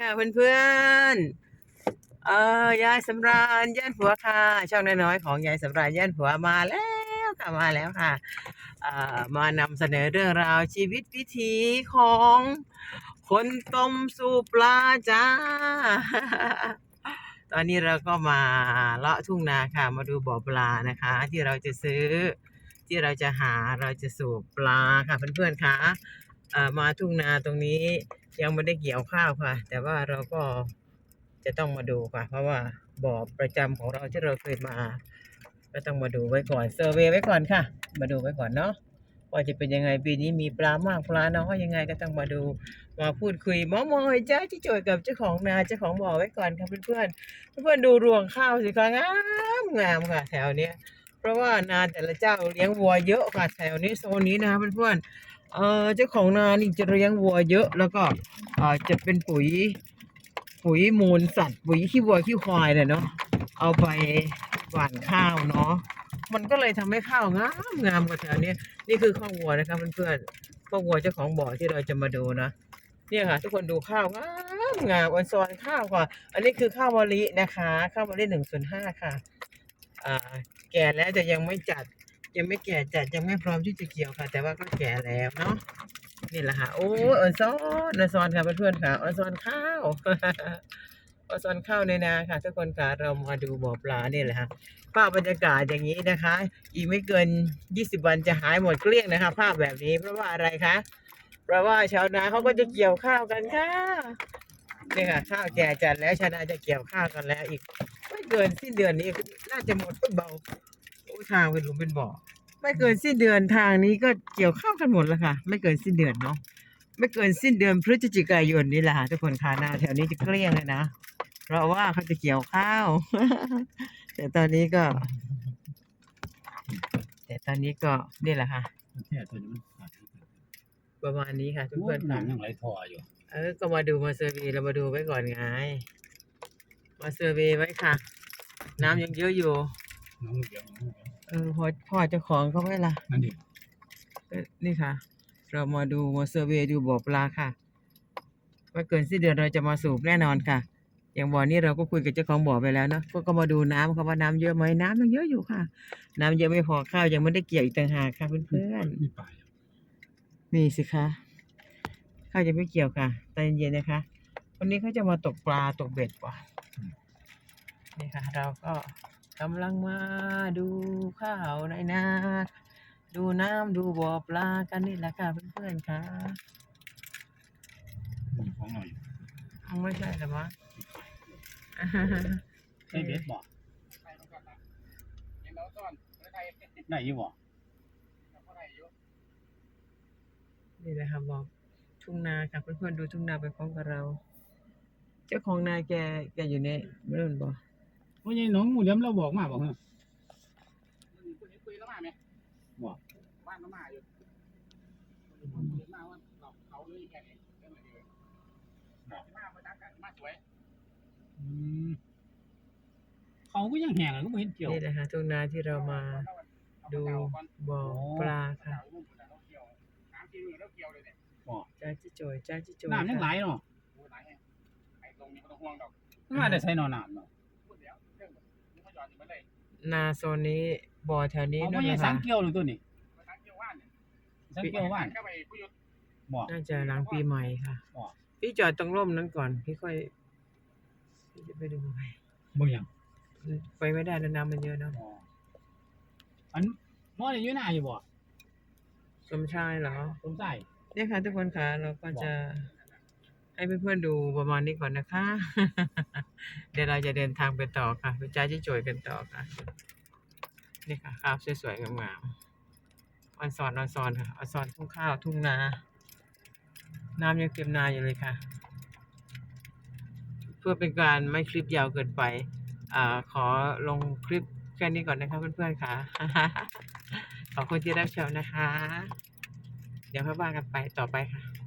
ค่ะเพื่อนๆ เออยายสำราญย่านผัวค่ะ ช่องน้อยๆของยายสำราญย่านผัวมาแล้วค่ะมาแล้วค่ะเอ่อมานำเสนอเรื่องราวชีวิตวิถีของคนต้มสูปลาจ้า ตอนนี้เราก็มาเลาะทุ่งนาค่ะ มาดูบ่อปลานะคะ ที่เราจะซื้อ ที่เราจะหาเราจะสูบปลาค่ะเพื่อนๆค่ะเอ่อมาทุ่งนาตรงนี้ ยังไม่ได้เกี่ยวข้าวค่ะ แต่ว่าเราก็จะต้องมาดูค่ะ เพราะว่าบ่อประจำของเราที่เราเคยมา ก็ต้องมาดูไว้ก่อนเซอร์เวยไว้ก่อนค่ะ มาดูไว้ก่อนเนาะว่าจะเป็นยังไงปีนี้มีปลามากปลาน้อยยังไงก็ต้องมาดูมาพูดคุยมอมอยจ้าที่โจทย์กับเจ้าของนาเจ้าของบ่อไว้ก่อนค่ะเพื่อนๆเพื่อนดูรวงข้าวสิคะงามงามค่ะ แถวเนี้ยเพราะว่านาแต่ละเจ้าเลี้ยงวัวเยอะค่ะแถวนี้โซนนี้นะคะเพื่อน เออเจ้าของนานี่จะเลี้ยงวัวเยอะ แล้วก็เออจะเป็นปุ๋ย ปุ๋ยมูลสัตว์ ปุ๋ยขี้วัวขี้ควายเนี่ยเนาะเอาไปหว่านข้าวเนาะมันก็เลยทำให้ข้าวงามงามกว่าแถวนี้นี่คือข้าววัวนะคะเพื่อนๆข้าววัวเจ้าของบ่อที่เราจะมาดูนะเนี่ยค่ะ ทุกคนดูข้าวงามงามอันซอนข้าวค่ะ อันนี้คือข้าวมะลินะคะ ข้าวมะลิหนึ่งส่วนห้าค่ะ อ่า แก่แล้วแต่ยังไม่จัด ยังไม่แก่จัดยังไม่พร้อมที่จะเกี่ยวค่ะ แต่ว่าก็แก่แล้วเนาะนี่แหละค่ะโอ้ยออนซอนออนซอนค่ะเพื่อนๆค่ะออนซอนข้าวออนซอนข้าวในนาค่ะ ทุกคนค่ะเรามาดูบ่อปลานี่แหละค่ะภาพบรรยากาศอย่างนี้นะคะ อีกไม่เกิน 20 วันจะหายหมดเกลี้ยงนะคะ ภาพแบบนี้เพราะว่าอะไรคะเพราะว่าชาวนาเขาก็จะเกี่ยวข้าวกันค่ะนี่ค่ะข้าวแก่จัดแล้วชาวนาจะเกี่ยวข้าวกันแล้วอีก ไม่เกินสิ้นเดือนนี้น่าจะหมดต้นเบาโอ้ย ทางเป็นหลุมเป็นบ่อไม่เกินสิ้นเดือนทางนี้ก็เกี่ยวข้าวกันหมดแล้วค่ะ ไม่เกินสิ้นเดือนเนาะไม่เกินสิ้นเดือนพฤศจิกายนนี่แหละค่ะทุกคนคาหน้าแถวนี้จะเกลี้ยงเลยนะเพราะว่าเขาจะเกี่ยวข้าว แต่ตอนนี้ก็ แต่ตอนนี้ก็นี่แหละค่ะแค่ตัวนี้มันขาดประมาณนี้ค่ะทุกทุกคคนนหนัค่ะงยังไหลทออยู่เออก็มาดูมาเซอร์เวย์เรามาดูไว้ก่อนไงมาเซอร์เวย์ไว้ค่ะ น้ำยังเยอะอยู่น้องเดี๋ยวเออ พอพ่อเจ้าของเขาไว้ละนั่นดิเอ้ยนี่ค่ะ เรามาดูมาเซอร์เวย์ดูบ่อปลาค่ะว่าเกินสิ้นเดือนเราจะมาสูบแน่นอนค่ะ อย่างบ่อนี้เราก็คุยกับเจ้าของบ่อไปแล้วเนอะก็ก็มาดูน้ำค่ะว่าน้ำเยอะไหมน้ำยังเยอะอยู่ค่ะ น้ำเยอะไม่พอข้าวยังไม่ได้เกี่ยวอีกต่างหากค่ะเพื่อนมีป่าอยู่ๆนี่สิคะข้าวยังไม่เกี่ยวค่ะใจเย็นๆนะคะ วันนี้เขาจะมาตกปลาตกเบ็ดป่ะนี่ค่ะ เราก็ กำลังมาดูข้าวในนาดูน้ำดูบ่อปลากันนี่แหละค่ะเพื่อนๆค่ะมีของเราอยู่เอาไม่ใช่หรอมะใช่เบ็ดบ่ได้อยู่บ่นี่แหละค่ะบอกทุ่งนาค่ะเพื่อนๆดูทุ่งนาไปพร้อมกับเรา เจ้าของนาแกแกอยู่ในนู่นบ่เพราะยังน้องหมูเหลี่ยมเราบอกมาบอกเหรอบ่อืมเขาก็ยังแหงเลยก็ไม่เห็นเกี่ยวนี่แหละค่ะทุ่งนาที่เรามาดูบ่อปลาค่ะบ่จ้าจิโจยจ้าจิโจยน้ำยังไหลค่ะเนาะมาได้ใส่นอนน้ำเนาะ นาโซนนี้บ่อแถวนี้เขานู่ไม่นยันะงสัคะงเกี่ยวเลยตัวนี้สังเกี่ยวว่านบ่น่าจะหลังปีใหม่ค่ะบ่พี่จอดตรงร่มนั้นก่อน พี่ค่อยพี่จะไปดูไปบ่ยังไปไม่ได้แล้วน้ำมันเยอะเนาะบ่อันนอนอยู่หน้าอยู่บ่สมชายเหรอ ผมใส่ เนี่ยค่ะทุกคนค่ะเราก็จะให้เพื่อนๆดูประมาณนี้ก่อนนะคะเดี๋ยวเราจะเดินทางไปต่อค่ะไปจ้าจิโจยกันต่อค่ะ นี่ค่ะข้าวสวยๆงามๆออนซอนออนซอนค่ะอนซอนทุ่งข้าวทุ่งนา น้ำยังเต็มนาอยู่เลยค่ะ เพื่อเป็นการไม่คลิปยาวเกินไปอ่าขอลงคลิปแค่นี้ก่อนนะคะเพื่อนๆค่ะ ขอบคุณที่รับชมนะคะ เดี๋ยวค่อยว่ากันไปต่อไปค่ะ